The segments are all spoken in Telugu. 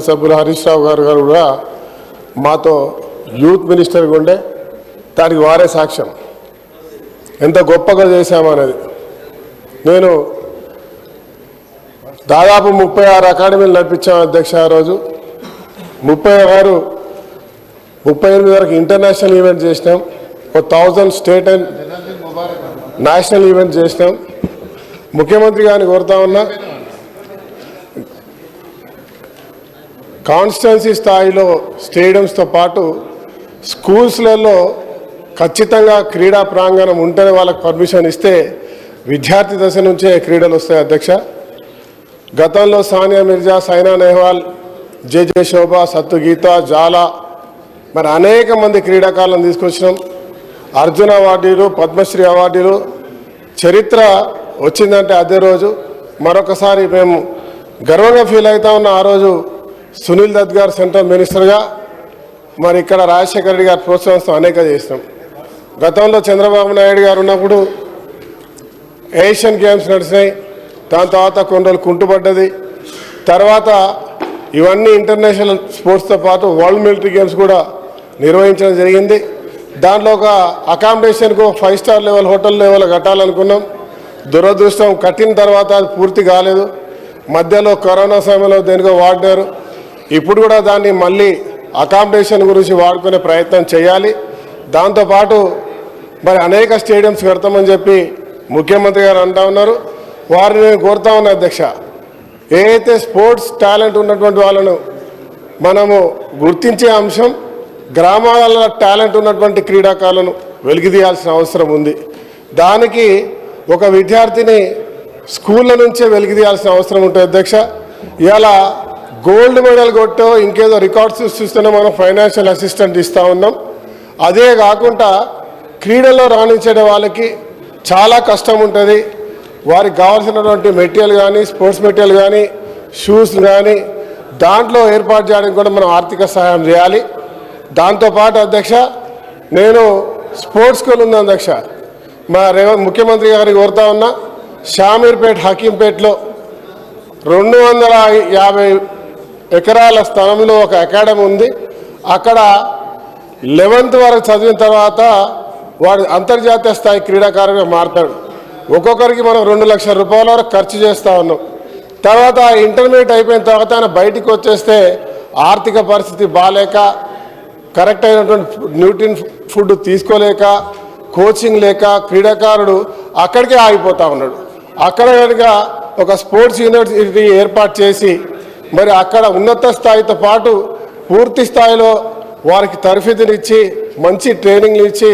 సభ్యులు హరీష్ రావు గారు గారు కూడా మాతో యూత్ మినిస్టర్గా ఉండే దానికి వారే సాక్ష్యం. ఎంత గొప్పగా చేశామనేది నేను దాదాపు ముప్పై ఆరు అకాడమీలు నడిపించాం అధ్యక్ష ఆ రోజు. ముప్పై ఆరు ముప్పై ఎనిమిది వరకు ఇంటర్నేషనల్ ఈవెంట్ చేసినాం. ఒక thousand state and national event చేసినాం. ముఖ్యమంత్రి గారిని కోరుతా ఉన్నా కాన్స్టెన్సీ స్థాయిలో స్టేడియంస్తో పాటు స్కూల్స్లలో ఖచ్చితంగా క్రీడా ప్రాంగణం ఉంటేనే వాళ్ళకి పర్మిషన్ ఇస్తే విద్యార్థి దశ నుంచే క్రీడలు వస్తాయి అధ్యక్ష. గతంలో సానియా మిర్జా సైనా నెహ్వాల్ జేజే శోభ సత్తు గీత జాలా మరి అనేక మంది క్రీడాకారులను తీసుకొచ్చినాం. అర్జున అవార్డులు పద్మశ్రీ అవార్డులు. చరిత్ర వచ్చిందంటే అదే రోజు. మరొకసారి మేము గర్వంగా ఫీల్ అవుతా ఉన్న ఆ రోజు సునీల్ దత్ గారు సెంట్రల్ మినిస్టర్గా మరి ఇక్కడ రాజశేఖర రెడ్డి గారు ప్రోత్సహిస్తూ అనేక చేసినాం గతంలో చంద్రబాబు నాయుడు గారు ఉన్నప్పుడు ఏషియన్ గేమ్స్ నడిచినాయి దాని తర్వాత కొన్ని రోజులు కుంటుపడ్డది. తర్వాత ఇవన్నీ ఇంటర్నేషనల్ స్పోర్ట్స్తో పాటు వరల్డ్ మిలిటరీ గేమ్స్ కూడా నిర్వహించడం జరిగింది. దాంట్లో ఒక అకామిడేషన్కు five star level hotel level కట్టాలనుకున్నాం. దురదృష్టం కట్టిన తర్వాత అది పూర్తి కాలేదు. మధ్యలో కరోనా సమయంలో దేనికో వాడినారు. ఇప్పుడు కూడా దాన్ని మళ్ళీ అకామిడేషన్ గురించి వాడుకునే ప్రయత్నం చేయాలి. దాంతోపాటు మరి అనేక స్టేడియంస్ కడతామని చెప్పి ముఖ్యమంత్రి గారు అంటా ఉన్నారు. వారిని నేను కోరుతా ఉన్నా అధ్యక్ష. ఏదైతే స్పోర్ట్స్ టాలెంట్ ఉన్నటువంటి వాళ్ళను మనము గుర్తించే అంశం గ్రామాలలో టాలెంట్ ఉన్నటువంటి క్రీడాకారులను వెలిగిదీయాల్సిన అవసరం ఉంది. దానికి ఒక విద్యార్థిని స్కూళ్ళ నుంచే వెలిగిదీయాల్సిన అవసరం ఉంటుంది అధ్యక్ష. ఇలా గోల్డ్ మెడల్ కొట్టో ఇంకేదో రికార్డ్స్ చూస్తూనే మనం ఫైనాన్షియల్ అసిస్టెంట్ ఇస్తూ ఉన్నాం. అదే కాకుండా క్రీడల్లో రాణించే వాళ్ళకి చాలా కష్టం ఉంటుంది. వారికి కావాల్సినటువంటి మెటీరియల్ కానీ స్పోర్ట్స్ మెటీరియల్ కానీ షూస్ కానీ దాంట్లో ఏర్పాటు చేయడానికి కూడా మనం ఆర్థిక సహాయం చేయాలి. దాంతోపాటు అధ్యక్ష నేను స్పోర్ట్స్ స్కూల్ ఉంది అధ్యక్ష. మా ముఖ్యమంత్రి గారికి కోరుతా ఉన్నా షామీర్పేట్ హకీంపేట్లో రెండు వందల యాభై ఎకరాల స్థలంలో ఒక అకాడమీ ఉంది. అక్కడ లెవెన్త్ వరకు చదివిన తర్వాత వాడు అంతర్జాతీయ స్థాయి క్రీడాకారుగా మారుతాడు ఒక్కొక్కరికి మనం రెండు లక్షల రూపాయల వరకు ఖర్చు చేస్తూ ఉన్నాం. తర్వాత ఇంటర్మీడియట్ అయిపోయిన తర్వాత ఆయన బయటికి వచ్చేస్తే ఆర్థిక పరిస్థితి బాగాలేక కరెక్ట్ అయినటువంటి న్యూట్రిన్ ఫుడ్ తీసుకోలేక కోచింగ్ లేక క్రీడాకారుడు అక్కడికే ఆగిపోతూ ఉన్నాడు. అక్కడ కనుక ఒక స్పోర్ట్స్ యూనివర్సిటీ ఏర్పాటు చేసి మరి అక్కడ ఉన్నత స్థాయితో పాటు పూర్తి స్థాయిలో వారికి తరఫీదునిచ్చి మంచి ట్రైనింగ్లు ఇచ్చి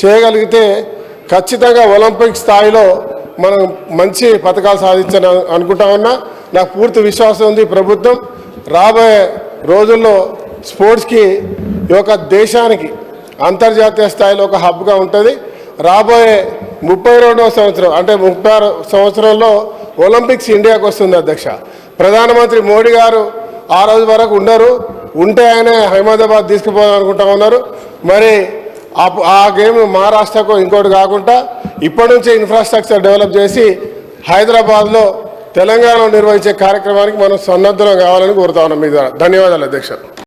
చేయగలిగితే ఖచ్చితంగా ఒలింపిక్ స్థాయిలో మనం మంచి పథకాలు సాధించాలని అనుకుంటా ఉన్నా. నాకు పూర్తి విశ్వాసం ఉంది ప్రభుత్వం రాబోయే రోజుల్లో స్పోర్ట్స్కి ఈ యొక్క దేశానికి అంతర్జాతీయ స్థాయిలో ఒక హబ్గా ఉంటుంది. రాబోయే ముప్పై రెండవ సంవత్సరం అంటే ముప్పై ఆరు సంవత్సరంలో ఒలింపిక్స్ ఇండియాకు వస్తుంది అధ్యక్ష. ప్రధానమంత్రి మోడీ గారు ఆ రోజు వరకు ఉండరు. ఉంటే ఆయనే హైదరాబాద్ తీసుకుపోదాం అనుకుంటా ఉన్నారు. మరి ఆ- ఆ గేమ్ మహారాష్ట్రకు ఇంకోటి కాకుండా ఇప్పటి నుంచే ఇన్ఫ్రాస్ట్రక్చర్ డెవలప్ చేసి హైదరాబాద్లో తెలంగాణలో నిర్వహించే కార్యక్రమానికి మనం సన్నద్ధం కావాలని కోరుతా ఉన్నాం. మీ ద్వారా ధన్యవాదాలు అధ్యక్ష.